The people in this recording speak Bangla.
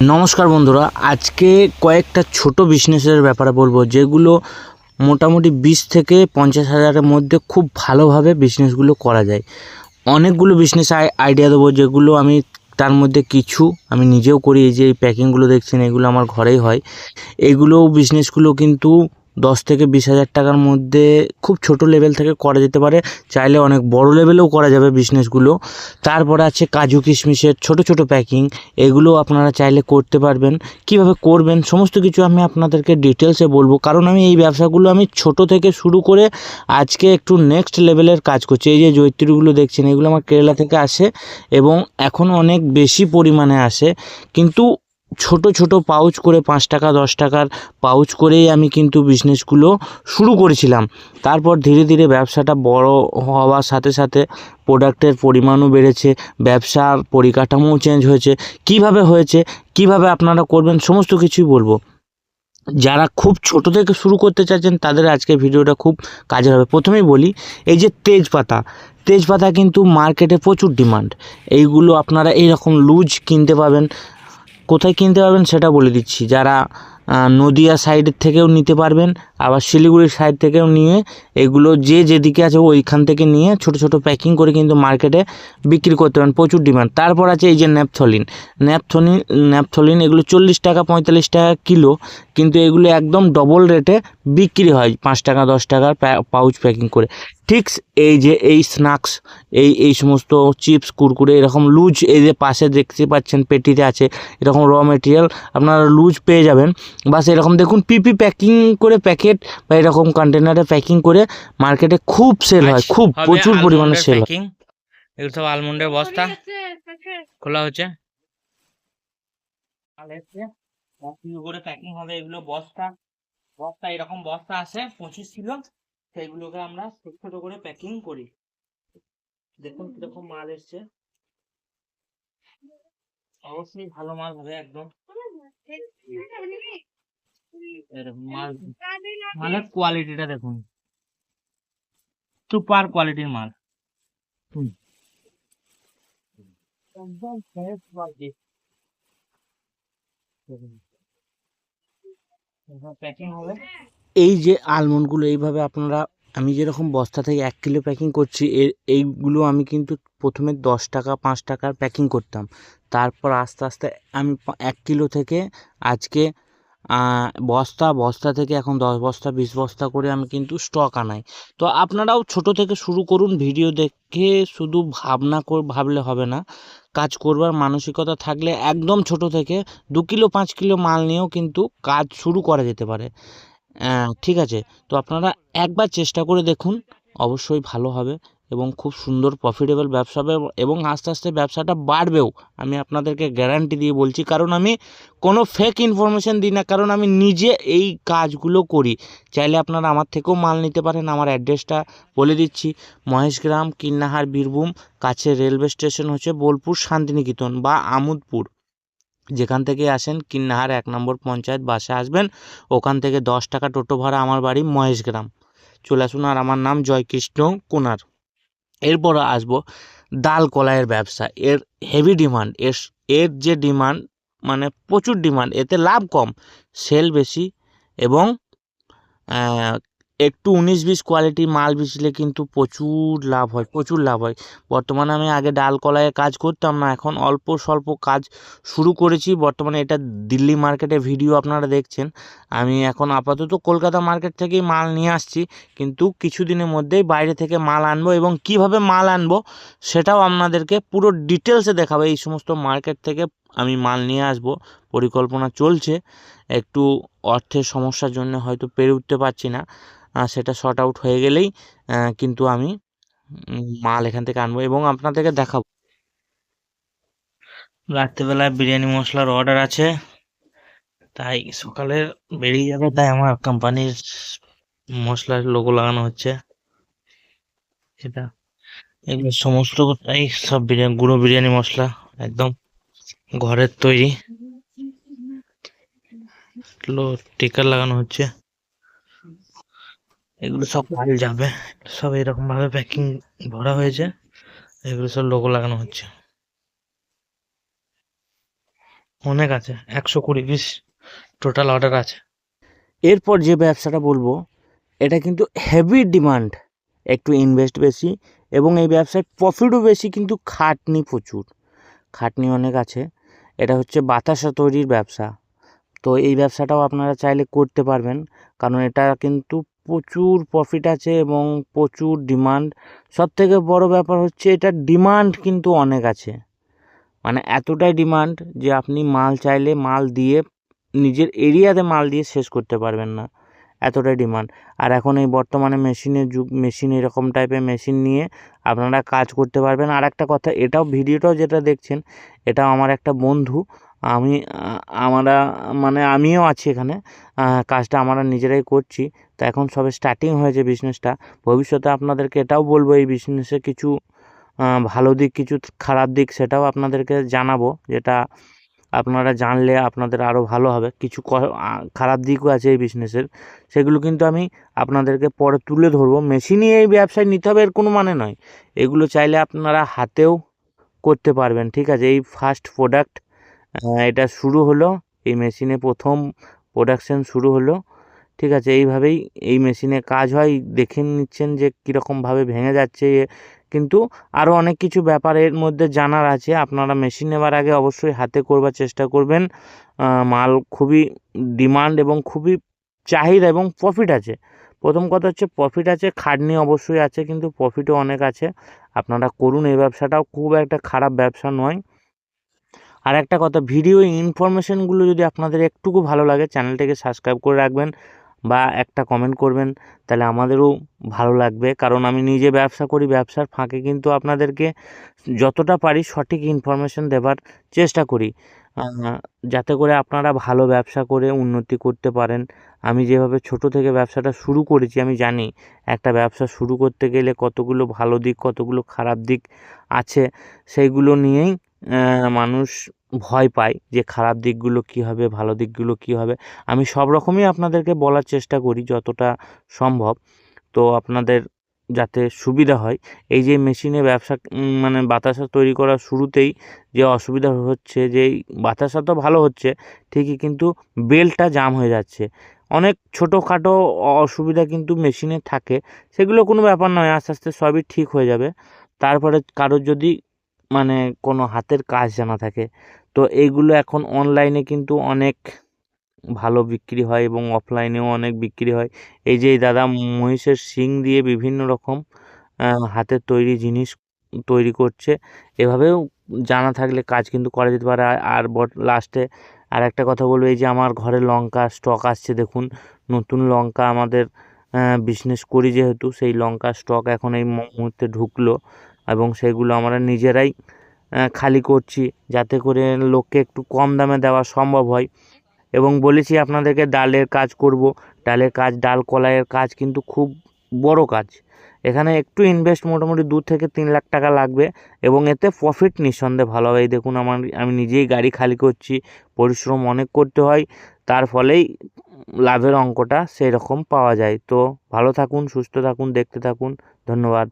নমস্কার বন্ধুরা, আজকে কয়েকটা ছোট বিজনেসের ব্যাপারে বলব, যেগুলো মোটামুটি বিশ থেকে পঞ্চাশ হাজারের মধ্যে খুব ভালোভাবে বিজনেসগুলো করা যায়। অনেকগুলো বিজনেস আইডিয়া দেবো, যেগুলো আমি তার মধ্যে কিছু আমি নিজেও করি, এই যে এই প্যাকিংগুলো দেখছেন, এগুলো আমার ঘরেই হয়। এগুলো বিজনেসগুলো কিন্তু দশ থেকে বিশ হাজার টাকার মধ্যে খুব ছোট লেভেল থেকে করা যেতে পারে। চাইলে অনেক বড় লেভেলেও করা যাবে বিজনেসগুলো তারপরে আছে কাজু কিশমিশের ছোট ছোট প্যাকিং এগুলো আপনারা চাইলে করতে পারবেন। কীভাবে করবেন সমস্ত কিছু আমি আপনাদেরকে ডিটেলসে বলব। কারণ আমি এই ব্যবসাগুলো আমি ছোট থেকে শুরু করে আজকে একটু নেক্সট লেভেলের কাজ করছি। এই যে জৈত্রীগুলো দেখছেন, এগুলো আমার কেরালা থেকে আসে এবং এখন অনেক বেশি পরিমাণে আসে। কিন্তু ছোট ছোট পাউচ করে পাঁচ টাকা, দশ টাকার পাউচ করেই আমি কিন্তু বিজনেসগুলো শুরু করেছিলাম। তারপর ধীরে ধীরে ব্যবসাটা বড় হওয়ার সাথে সাথে প্রোডাক্টের পরিমাণও বেড়েছে, ব্যবসার পরিকাঠামোও চেঞ্জ হয়েছে। কীভাবে হয়েছে, কীভাবে আপনারা করবেন, সমস্ত কিছুই বলব। যারা খুব ছোট থেকে শুরু করতে চাচ্ছেন তাদের আজকে ভিডিওটা খুব কাজের হবে। প্রথমেই বলি, এই যে তেজপাতা তেজপাতা কিন্তু মার্কেটে প্রচুর ডিমান্ড এইগুলো আপনারা এইরকম লুজ কিনতে পাবেন। কোথায় কিনতে পারবেন সেটা বলে দিচ্ছি। যারা নদিয়া সাইডের থেকেও নিতে পারবেন, আবার শিলিগুড়ির সাইড থেকেও নিয়ে এগুলো যে যেদিকে আছে ওইখান থেকে নিয়ে ছোট ছোট প্যাকিং করে কিন্তু মার্কেটে বিক্রি করতে পারেন, প্রচুর ডিমান্ড তারপর আছে এই যে ন্যাপথলিন ন্যাপথলিন ন্যাপথলিন এগুলো চল্লিশ টাকা, পঁয়তাল্লিশ টাকা কিলো, কিন্তু এগুলো একদম ডবল রেটে বিক্রি হয় পাঁচ টাকা দশ টাকার পাউচ প্যাকিং করে। ঠিক এই যে এই স্ন্যাক্স এই এই সমস্ত চিপস কুরকুরে এরকম লুজ এই যে পাশে দেখতে পাচ্ছেন পেটিতে আছে এরকম র মেটেরিয়াল আপনারা লুজ পেয়ে যাবেন। বাস এরকম দেখুন পিপি প্যাকিং করে প্যাকেট বা এরকম কন্টেনারে প্যাকিং করে মার্কেটে খুব সেল হয় খুব প্রচুর পরিমাণে সেল হয়। এগুলো সব আলমন্ডের বস্তা? খোলা হচ্ছে? করে প্যাকিং হবে এগুলো বস্তা। বস্তা, এরকম বস্তা আছে, পঁচিশ কিলো, সেইগুলোকে আমরা ছোট ছোট করে প্যাকিং করি। দেখুন কীরকম মাল এসছে। অবশ্যই ভালো মাল হবে একদম। মাল। মালের কোয়ালিটিটা দেখুন। সুপার কোয়ালিটির মাল। একদম ফ্রেশ কোয়ালিটি এই যে আলমন্ডগুলো এইভাবে আপনারা, আমি যেরকম বস্তা থেকে এক কিলো প্যাকিং করছি এইগুলো আমি কিন্তু প্রথমে দশ টাকা, পাঁচ টাকার প্যাকিং করতাম। তারপর আস্তে আস্তে আমি এক কিলো থেকে আজকে বস্তা বস্তা থেকে এখন দশ বস্তা, বিশ বস্তা করে আমি কিন্তু স্টক আনাই। তো আপনারাও ছোট থেকে শুরু করুন ভিডিও দেখে শুধু ভাবনা ভাবলে হবে না। কাজ করবার মানসিকতা থাকলে একদম ছোট থেকে দু কিলো, পাঁচ কিলো মাল নিয়েও কিন্তু কাজ শুরু করা যেতে পারে। ঠিক আছে। তো আপনারা একবার চেষ্টা করে দেখুন, অবশ্যই ভালো হবে। এবং খুব সুন্দর প্রফিটেবল ব্যবসা এবং আস্তে আস্তে ব্যবসাটা বাড়বেও। আমি আপনাদেরকে গ্যারান্টি দিয়ে বলছি, কারণ আমি কোনো ফেক ইনফরমেশন দিই না, কারণ আমি নিজে এই কাজগুলো করি। চাইলে আপনারা আমার থেকেও মাল নিতে পারেন, আমার অ্যাড্রেসটা বলে দিচ্ছি। মহেশগ্রাম, কিন্নাহার, বীরভূম কাছে রেলওয়ে স্টেশন হচ্ছে বোলপুর, শান্তিনিকেতন বা আমোদপুর। যেখান থেকে আসেন, কিন্নাহার এক নম্বর পঞ্চায়েত বাসে আসবেন, ওখান থেকে দশ টাকা টোটো ভাড়া আমার বাড়ি মহেশগ্রাম। চলে আসুন, আর আমার নাম জয়কৃষ্ণ কোনার। এরপর আসব ডাল কলাইয়ের ব্যবসা। এর হেভি ডিমান্ড এর এর যে ডিমান্ড মানে প্রচুর ডিমান্ড এতে লাভ কম সেল বেশি এবং একটু উনিশ বিশ কোয়ালিটির মাল বেচলে কিন্তু প্রচুর লাভ হয়, প্রচুর লাভ হয়। বর্তমানে আমি আগে ডাল কলাইয়ে কাজ করতাম না, এখন অল্প স্বল্প কাজ শুরু করেছি। বর্তমানে এটা দিল্লি মার্কেটে ভিডিও আপনারা দেখছেন। আমি এখন আপাতত কলকাতা মার্কেট থেকেই মাল নিয়ে আসছি, কিন্তু কিছুদিনের মধ্যেই বাইরে থেকে মাল আনব এবং কীভাবে মাল আনব সেটাও আপনাদেরকে পুরো ডিটেলসে দেখাবো। এই সমস্ত মার্কেট থেকে আমি মাল নিয়ে আসব, পরিকল্পনা চলছে। একটু অর্থের সমস্যার জন্য হয়তো পেরে উঠতে পারছি না। সেটা শর্ট আউট হয়ে গেলেই কিন্তু আমি মাল এখান থেকে আনব এবং আপনাদেরকে দেখাবো। রাত্রেবেলায় বিরিয়ানি মশলার অর্ডার আছে, তাই সকালে বেরিয়ে যাবে, তাই আমার কোম্পানির মশলার লোগো লাগানো হচ্ছে। এটা, এগুলো সমস্ত এই সব বিরিয়ানি গুঁড়ো বিরিয়ানি মশলা, একদম ঘরের তৈরি। টিকার লাগানো হচ্ছে। এগুলো সব মাল যাবে। সব এরকম ভাবে প্যাকিং ভরা হয়েছে। এগুলো সব লোগো লাগানো হচ্ছে। অনেক আছে, একশো কুড়ি পিস টোটাল অর্ডার আছে। এরপর যে ব্যবসাটা বলব, এটা কিন্তু হেভি ডিমান্ড একটু ইনভেস্ট বেশি এবং এই ব্যবসায় প্রফিটও বেশি কিন্তু খাটনি প্রচুর। খাটনি অনেক আছে। এটা হচ্ছে বাতাসা তৈরির ব্যবসা। তো এই ব্যবসাটাও আপনারা চাইলে করতে পারবেন। কারণ এটা কিন্তু প্রচুর প্রফিট আছে এবং প্রচুর ডিমান্ড সব থেকে বড় ব্যাপার হচ্ছে এটার ডিমান্ড কিন্তু অনেক আছে। মানে এতটাই ডিমান্ড যে আপনি মাল চাইলে মাল দিয়ে নিজের এরিয়াতে মাল দিয়ে শেষ করতে পারবেন না। এতটাই ডিমান্ড আর এখন এই বর্তমানে মেশিনের যুগ মেশিন এরকম টাইপের মেশিন নিয়ে আপনারা কাজ করতে পারবেন। আর একটা কথা, এটাও ভিডিওটাও যেটা দেখছেন এটাও আমার একটা বন্ধু, আমি, আমরা মানে আমিও আছি এখানে কাজটা আমরা নিজেরাই করছি। তো এখন সবে স্টার্টিং হয়েছে বিজনেসটা ভবিষ্যতে আপনাদেরকে এটাও বলব, এই বিজনেসে কিছু ভালো দিক, কিছু খারাপ দিক, সেটাও আপনাদেরকে জানাব, যেটা আপনারা জানলে আপনাদের আরও ভালো হবে। কিছু খারাপ দিকও আছে এই বিজনেসের সেগুলো কিন্তু আমি আপনাদেরকে পরে তুলে ধরবো। মেশিনই এই ব্যবসায় নিতে হবে এর কোনো মানে নয়। এগুলো চাইলে আপনারা হাতেও করতে পারবেন, ঠিক আছে? এই ফার্স্ট প্রোডাক্ট এটা শুরু হলো। এই মেশিনে প্রথম প্রোডাকশন শুরু হলো, ঠিক আছে? এইভাবেই এই মেশিনে কাজ হয়। দেখে নিচ্ছেন যে কীরকমভাবে ভেঙে যাচ্ছে। কিন্তু আরও অনেক কিছু ব্যাপার এর মধ্যে জানার আছে। আপনারা মেশিন নেবার আগে অবশ্যই হাতে করবার চেষ্টা করবেন। মাল খুবই ডিমান্ড এবং খুবই চাহিদা এবং প্রফিট আছে। প্রথম কথা হচ্ছে প্রফিট আছে, খাটনি অবশ্যই আছে, কিন্তু প্রফিটও অনেক আছে। আপনারা করুন, এই ব্যবসাটাও খুব একটা খারাপ ব্যবসা নয়। আর একটা কথা ভিডিও ইনফরমেশনগুলো যদি আপনাদের একটুকু ভালো লাগে চ্যানেলটাকে সাবস্ক্রাইব করে রাখবেন। বা একটা কমেন্ট করবেন, তাহলে আমাদেরও ভালো লাগবে। কারণ আমি নিজে ব্যবসা করি, ব্যবসার ফাঁকে কিন্তু আপনাদেরকে যতটা পারি সঠিক ইনফরমেশন দেবার চেষ্টা করি। যাতে করে আপনারা ভালো ব্যবসা করে উন্নতি করতে পারেন। আমি যেভাবে ছোট থেকে ব্যবসাটা শুরু করেছি, আমি জানি একটা ব্যবসা শুরু করতে গেলে কতগুলো ভালো দিক, কতগুলো খারাপ দিক আছে। সেইগুলো নিয়েই মানুষ ভয় পাই যে খারাপ দিকগুলো কী হবে, ভালো দিকগুলো কী হবে। আমি সব রকমই আপনাদেরকে বলার চেষ্টা করি যতটা সম্ভব। তো আপনাদের যাতে সুবিধা হয়, এই যে মেশিনে ব্যবসা মানে বাতাসা তৈরি করার শুরুতেই যে অসুবিধা হচ্ছে, যে বাতাসা তো ভালো হচ্ছে, ঠিকই কিন্তু বেলটা জাম হয়ে যাচ্ছে। অনেক ছোটোখাটো অসুবিধা কিন্তু মেশিনে থাকে, সেগুলো কোনো ব্যাপার নয়, আস্তে আস্তে সবই ঠিক হয়ে যাবে। তারপরে কারোর যদি মানে কোনো হাতের কাজ জানা থাকে। তো এইগুলো এখন অনলাইনে কিন্তু অনেক ভালো বিক্রি হয় এবং অফলাইনেও অনেক বিক্রি হয়। এই যে দাদা মহিষের শিং দিয়ে বিভিন্ন রকম হাতের তৈরি জিনিস তৈরি করছে। এভাবেও জানা থাকলে কাজ কিন্তু করা যেতে পারে। আর বট লাস্টে আর একটা কথা বলব, এই যে আমার ঘরে লঙ্কা স্টক আসছে, দেখুন। নতুন লঙ্কা আমাদের বিজনেস করি যেহেতু, সেই লঙ্কা স্টক এখন এই মুহূর্তে ঢুকলো। এবং সেগুলো আমরা নিজেরাই খালি করছি যাতে করে লোককে একটু কম দামে দেওয়া সম্ভব হয়। এবং বলেছি আপনাদেরকে ডালের কাজ করব। ডালের কাজ, ডাল কলাইয়ের কাজ কিন্তু খুব বড় কাজ। এখানে একটু ইনভেস্ট মোটামুটি দু থেকে তিন লাখ টাকা লাগবে এবং এতে প্রফিট নিঃসন্দেহে ভালো হয় দেখুন আমার, আমি নিজেই গাড়ি খালি করছি, পরিশ্রম অনেক করতে হয়, তার ফলেই লাভের অঙ্কটা সেই রকম পাওয়া যায়। তো ভালো থাকুন, সুস্থ থাকুন, দেখতে থাকুন। ধন্যবাদ।